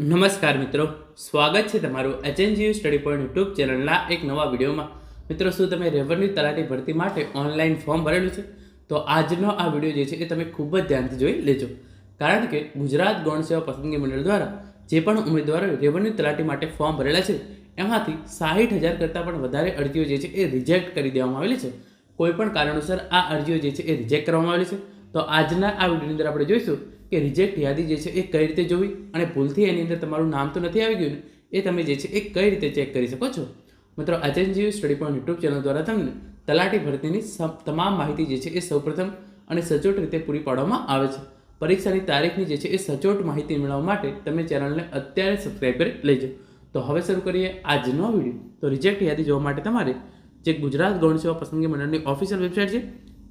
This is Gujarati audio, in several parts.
નમસ્કાર મિત્રો, સ્વાગત છે તમારું એચએનજીયુ સ્ટડી પોઈન્ટ યુટ્યુબ ચેનલના એક નવા વિડીયોમાં. મિત્રો, શું તમે રેવન્યુ તલાટી ભરતી માટે ઓનલાઈન ફોર્મ ભરેલું છે? તો આજનો આ વીડિયો જે છે એ તમે ખૂબ જ ધ્યાનથી જોઈ લેજો. કારણ કે ગુજરાત ગૌણ સેવા પસંદગી મંડળ દ્વારા જે પણ ઉમેદવારોએ રેવન્યુ તલાટી માટે ફોર્મ ભરેલા છે, એમાંથી સાહીઠ હજાર કરતાં પણ વધારે અરજીઓ જે છે એ રિજેક્ટ કરી દેવામાં આવેલી છે. કોઈપણ કારણોસર આ અરજીઓ જે છે એ રિજેક્ટ કરવામાં આવેલી છે. તો આજના આ વિડીયોની અંદર આપણે જોઈશું કે રિજેક્ટ યાદી જે છે એ કઈ રીતે જોવી? અને ભૂલથી એની અંદર તમારું નામ તો નથી આવી ગયું ને? એ તમે જે છે એ કઈ રીતે ચેક કરી શકો છો? મિત્રો HNGU study point YouTube channel દ્વારા તમને તલાટી ભરતીની તમામ માહિતી જે છે એ સૌપ્રથમ અને સચોટ રીતે પૂરી પાડવામાં આવે છે. પરીક્ષાની તારીખની જે છે એ સચોટ માહિતી મેળવવા માટે તમે ચેનલને અત્યારે સબસ્ક્રાઈબ કરી લેજો. તો હવે શરૂ કરીએ આજનો વીડિયો. તો રિજેક્ટ યાદી જોવા માટે તમારે જે ગુજરાત ગૌણ સેવા પસંદગી મંડળની ઓફિશિયલ વેબસાઇટ છે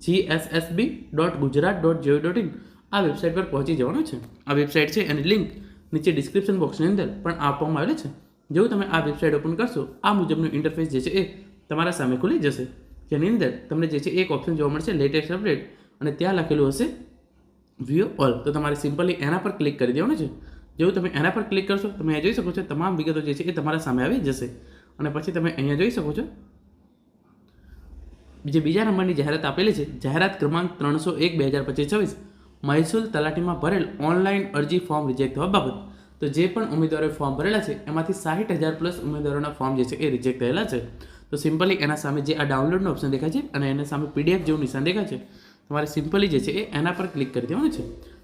GSSB dot Gujarat dot GO dot in આ વેબસાઇટ પર પહોંચી જવાનું છે. આ વેબસાઇટ છે એની લિંક નીચે ડિસ્ક્રિપ્શન બોક્સની અંદર પણ આપવામાં આવેલી છે. જેવું તમે આ વેબસાઇટ ઓપન કરશો, આ મુજબનું ઇન્ટરફેસ જે છે એ તમારા સામે ખુલી જશે. જેની અંદર તમને જે છે એક ઓપ્શન જોવા મળશે લેટેસ્ટ અપડેટ અને ત્યાં લખેલું હશે વ્યૂ ઓલ તો તમારે સિમ્પલી એના પર ક્લિક કરી દેવાનું છે. જેવું તમે એના પર ક્લિક કરશો, તમે અહીંયા જોઈ શકો છો, તમામ વિગતો જે છે એ તમારા સામે આવી જશે. અને પછી તમે અહીંયા જોઈ શકો છો, જે બીજા નંબરની જાહેરાત આપેલી છે, જાહેરાત ક્રમાંક ત્રણસો એક, બે હજાર પચીસ, છવ્વીસ. મહેસૂલ તલાટીમાં ભરેલ ઓનલાઈન અરજી ફોર્મ રિજેક્ટ થવા બાબત. તો જે પણ ઉમેદવારોએ ફોર્મ ભરેલા છે, એમાંથી સાહીઠ હજાર પ્લસ ઉમેદવારોના ફોર્મ જે છે એ રિજેક્ટ થયેલા છે. તો સિમ્પલી એના સામે જે આ ડાઉનલોડનો ઓપ્શન દેખાય છે અને એના સામે પીડીએફ જેવું નિશાન દેખાય છે, તમારે સિમ્પલી જે છે એ એના પર ક્લિક કરી દેવાનું છે.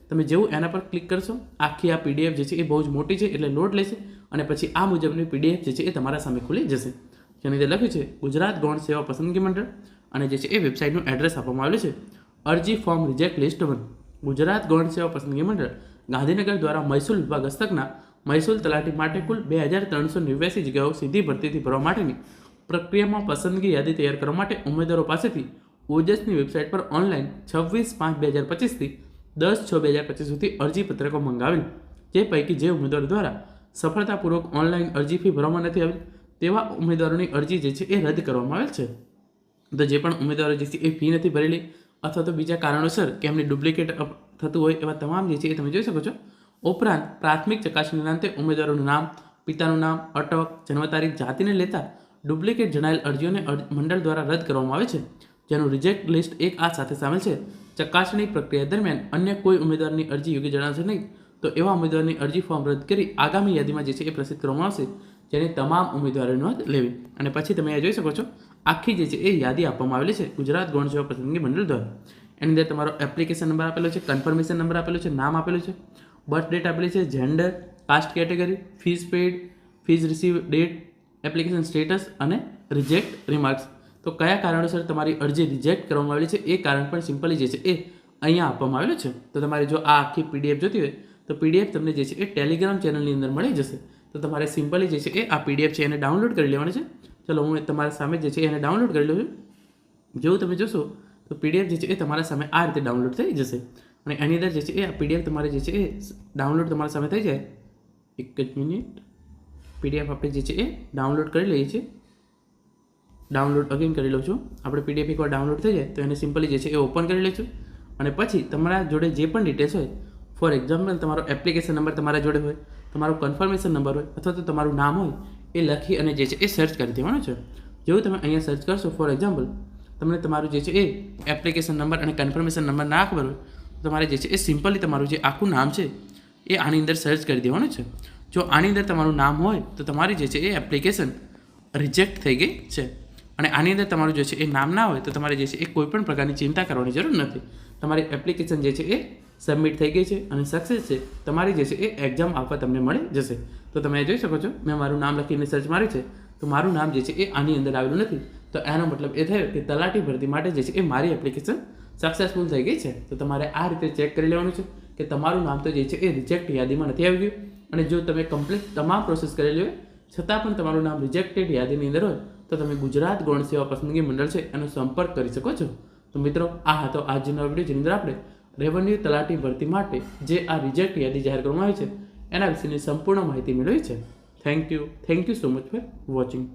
તમે જેવું એના પર ક્લિક કરશો, આખી આ પીડીએફ જે છે એ બહુ જ મોટી છે એટલે લોડ લેશે અને પછી આ મુજબની પીડીએફ જે છે એ તમારા સામે ખુલી જશે. જેની અંદર લખ્યું છે, ગુજરાત ગૌણ સેવા પસંદગી મંડળ અને જે છે એ વેબસાઇટનું એડ્રેસ આપવામાં આવેલું છે. અરજી form reject list one. Gujarat ગૌણ સેવા પસંદગી મંડળ ગાંધીનગર દ્વારા મહેસૂલ વિભાગ હસ્તકના મહેસૂલ તલાટી માટે કુલ બે હજાર ત્રણસો નેવ્યાસી જગ્યાઓ સીધી ભરતીથી ભરવા માટેની પ્રક્રિયામાં પસંદગી યાદી તૈયાર કરવા માટે ઉમેદવારો પાસેથી ઓજસની વેબસાઇટ પર ઓનલાઈન છવ્વીસ પાંચ બે હજાર પચીસથી દસ છ બે હજાર પચીસ સુધી અરજી પત્રકો મંગાવેલ, જે પૈકી જે ઉમેદવારો દ્વારા સફળતાપૂર્વક ઓનલાઈન અરજી ફી ભરવામાં નથી આવેલ, તેવા ઉમેદવારોની અરજી જે છે એ રદ કરવામાં આવેલ છે. તો જે પણ ઉમેદવારો જે છે એ ફી નથી ભરેલી અથવા તો બીજા કારણોસર કે એમને ડુપ્લિકેટ થતું હોય એવા તમામ જે છે એ તમે જોઈ શકો છો. ઉપરાંત પ્રાથમિક ચકાસણીના અંતે ઉમેદવારોનું નામ, પિતાનું નામ, અટક જન્મ તારીખ જાતિને લેતા ડુપ્લિકેટ જણાયેલ અરજીઓને અર- મંડળ દ્વારા રદ કરવામાં આવે છે. જેનું રિજેક્ટ લિસ્ટ એક આ સાથે સામેલ છે. ચકાસણી પ્રક્રિયા દરમિયાન અન્ય કોઈ ઉમેદવારની અરજી યોગ્ય જણાવશે નહીં, તો એવા ઉમેદવારની અરજી ફોર્મ રદ કરી આગામી યાદીમાં જે છે એ પ્રસિદ્ધ કરવામાં આવશે, જેની તમામ ઉમેદવારોની નોંધ લેવી. અને પછી તમે અહીંયા જોઈ શકો છો આખી જે છે એ યાદી આપવામાં આવેલી છે. ગુજરાત ગૌણ સેવા પસંદગી મંડળ દ્વારા. એની અંદર તમારો એપ્લિકેશન નંબર આપેલો છે કન્ફર્મેશન નંબર આપેલો છે, નામ આપેલું છે બર્થ ડેટ આપેલી છે gender caste category fees paid fees receive date application status અને રિજેક્ટ રિમાર્ક્સ તો કયા કારણોસર તમારી અરજી રિજેક્ટ કરવામાં આવેલી છે? એ કારણ પણ સિમ્પલી જે છે એ અહીંયા આપવામાં આવેલું છે. તો તમારે જો આ આખી પીડીએફ જોતી હોય, તો પીડીએફ તમને જે છે એ ટેલિગ્રામ ચેનલની અંદર મળી જશે. તો તમારે સિમ્પલી જે છે એ આ પીડીએફ છે એને ડાઉનલોડ કરી લેવાની છે. ચલો હું તમારા સામે જે છે એને ડાઉનલોડ કરી લઉં છું. જેવું તમે જોશો તો પીડીએફ જે છે એ તમારા સામે આ રીતે ડાઉનલોડ થઈ જશે. અને એની અંદર જે છે એ પીડીએફ તમારે જે છે એ ડાઉનલોડ તમારા સામે થઈ જાય. એક જ મિનિટ. પીડીએફ આપણે જે છે એ ડાઉનલોડ કરી લઈએ છીએ. ડાઉનલોડ અગેન કરી લઉં છું. આપણે પીડીએફ એકવાર ડાઉનલોડ થઈ જાય તો એને સિમ્પલી જે છે એ ઓપન કરી લઈશું. અને પછી તમારા જોડે જે પણ ડિટેલ્સ હોય ફોર એક્ઝામ્પલ તમારો એપ્લિકેશન નંબર તમારા જોડે હોય, તમારો કન્ફર્મેશન નંબર હોય, અથવા તો તમારું નામ હોય એ લખી અને જે છે એ સર્ચ કરી દેવાનું છે. જેવું તમે અહીંયા સર્ચ કરશો ફોર એક્ઝામ્પલ તમને તમારું જે છે એ એપ્લિકેશન નંબર અને કન્ફર્મેશન નંબર ના ખબર હોય તમારે જે છે એ સિમ્પલી તમારું જે આખું નામ છે, એ આની અંદર સર્ચ કરી દેવાનું છે. જો આની અંદર તમારું નામ હોય, તો તમારી જે છે એ એપ્લિકેશન રિજેક્ટ થઈ ગઈ છે. અને આની અંદર તમારું જે છે એ નામ ના હોય તો તમારે જે છે એ કોઈ પણ પ્રકારની ચિંતા કરવાની જરૂર નથી. તમારી એપ્લિકેશન જે છે એ સબમિટ થઈ ગઈ છે અને સક્સેસ છે. તમારી જે છે એ એક્ઝામ આપવા તમને મળી જશે. તો તમે જોઈ શકો છો, મેં મારું નામ લખીને સર્ચ માર્યું છે. તો મારું નામ જે છે એ આની અંદર આવેલું નથી. તો એનો મતલબ એ થયો કે તલાટી ભરતી માટે જે છે એ મારી એપ્લિકેશન સક્સેસફુલ થઈ ગઈ છે. તો તમારે આ રીતે ચેક કરી લેવાનું છે કે તમારું નામ તો જે છે એ રિજેક્ટ યાદીમાં નથી આવી ગયું. અને જો તમે કમ્પ્લીટ તમામ પ્રોસેસ કરેલી હોય છતાં પણ તમારું નામ રિજેક્ટેડ યાદીની અંદર હોય, તો તમે ગુજરાત ગૌણ સેવા પસંદગી મંડળ છે, એનો સંપર્ક કરી શકો છો. તો મિત્રો, આ હતો આજનો વીડિયો જેની અંદર આપણે રેવન્યુ તલાટી ભરતી માટે જે આ રિજેક્ટ યાદી જાહેર કરવામાં આવી છે, એના વિશેની સંપૂર્ણ માહિતી મેળવી છે. Thank you thank you so much for watching